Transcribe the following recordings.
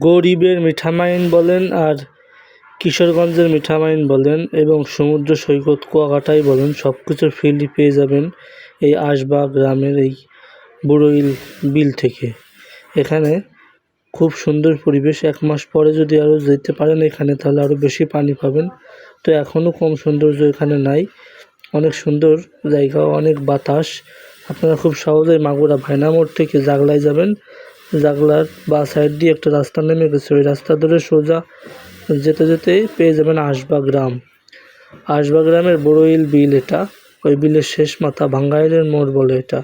গরিবের মিঠামাইন বলেন আর কিশোরগঞ্জের মিঠামাইন বলেন এবং সমুদ্র সৈকত কুয়াকাটাই বলেন সব কিছুর ফিল্ডই পেয়ে যাবেন এই আশবাগ গ্রামের এই বুড়োইল বিল থেকে। এখানে খুব সুন্দর পরিবেশ, এক মাস পরে যদি আরও যেতে পারেন এখানে তাহলে আরও বেশি পানি পাবেন। তো এখনও কম সৌন্দর্য এখানে নাই, অনেক সুন্দর জায়গা, অনেক বাতাস। আপনারা খুব সহজেই মাগুরা ভাইনা মোড় থেকে জাগলায় যাবেন। জাগলার বা সাইড দিয়ে একটা রাস্তা নেমে গেছে। ওই রাস্তা ধরে সোজা যেতে যেতেই পেয়ে যাবেন আশবা গ্রাম আশবা গ্রামের বড়ইল বিল এটা। ওই বিলের শেষ মাথা ভাঙ্গাইলের মোড় বলে এটা।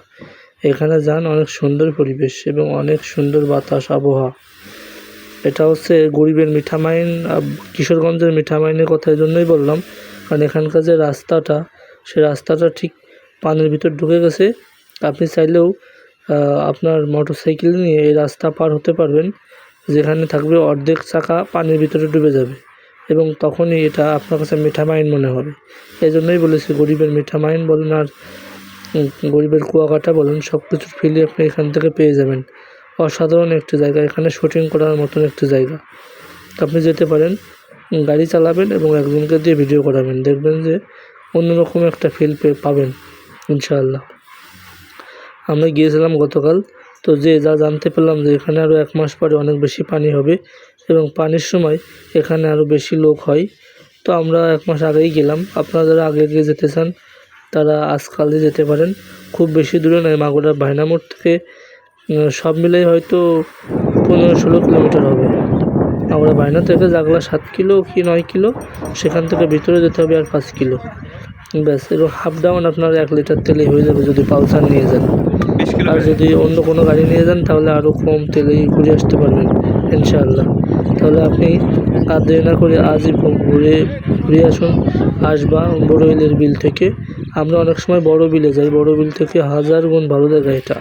এখানে যান অনেক সুন্দর পরিবেশ এবং অনেক সুন্দর বাতাস, আবহাওয়া। এটা হচ্ছে গরিবের মিঠামাইন কিশোরগঞ্জের মিঠামাইনের কথা জন্যই বললাম। কারণ এখানকার যে রাস্তাটা, সে রাস্তাটা ঠিক পানির ভিতর ঢুকে গেছে। আপনি চাইলেও আপনার মোটর সাইকেল নিয়ে এই রাস্তা পার হতে পারবেন, যেখানে থাকবে অর্ধেক চাকা পানির ভিতরে ডুবে যাবে এবং তখনই এটা আপনার কাছে মিঠামাইন মনে হবে। এই জন্যই বলেছি গরিবের মিঠামাইন বলেন আর গরিবের কুয়াকাটা বলেন সব কিছুর ফিলি আপনি এখান থেকে পেয়ে যাবেন। অসাধারণ একটি জায়গা, এখানে শুটিং করার মতন একটি জায়গা। আপনি যেতে পারেন, গাড়ি চালাবেন এবং একজনকে দিয়ে ভিডিও করাবেন, দেখবেন যে অন্যরকম একটা ফিল পাবেন, ইনশাআল্লাহ। আমরা গিয়েছিলাম গতকাল। তো যে যা জানতে পারলাম যে এখানে আরও এক মাস পরে অনেক বেশি পানি হবে এবং পানির সময় এখানে আরও বেশি লোক হয়। তো আমরা এক মাস আগেই গেলাম। আপনারা যারা আগে গিয়ে যেতে চান, তারা আজকালই যেতে পারেন। খুব বেশি দূরে নয় মাগুরার ভাইনামোড় থেকে সব মিলেই হয়তো পনেরো ষোলো কিলোমিটার হবে। আমরা বাইনা থেকে জাগলা সাত কিলো কি নয় কিলো, সেখান থেকে ভিতরে যেতে হবে আর পাঁচ কিলো। ব্যাস এবং হাফ ডাউন আপনার এক লিটার তেলেই হয়ে যাবে যদি পালসার নিয়ে যান। আর যদি অন্য কোনো গাড়ি নিয়ে যান তাহলে আরও কম তেলেই ঘুরে আসতে পারবেন ইনশাআল্লাহ। তাহলে আপনি আর দেরি না করে আজই ঘুরে ঘুরে আসুন আসবা বড় বিলের বিল থেকে। আমরা অনেক সময় বড় বিলে যাই বড় বিল থেকে হাজার গুণ ভালো জায়গা এটা।